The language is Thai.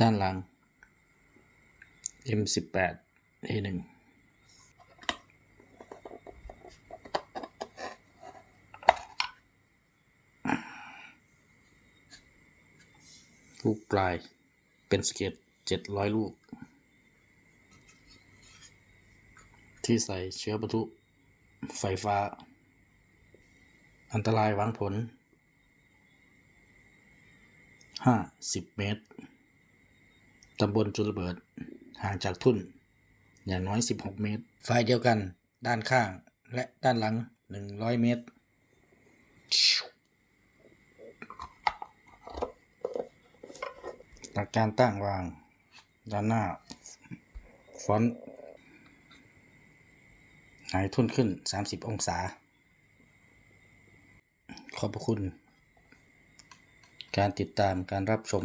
ด้านหลัง M18 A1 ลูกปลายเป็นสเก็ต700 ลูก ที่ใส่เชื้อบรรทุไฟฟ้า อันตรายวางผล 50 เมตร ตำบลจุลเบิด ห่างจากทุ่น อย่างน้อย 16 เมตรไฟเดียวกันด้านข้างและด้านหลัง 100 เมตร หลักการตั้งวาง ด้านหน้า ฟอนต์หายทุ่นขึ้น 30 องศา ขอบคุณ การติดตามการรับชม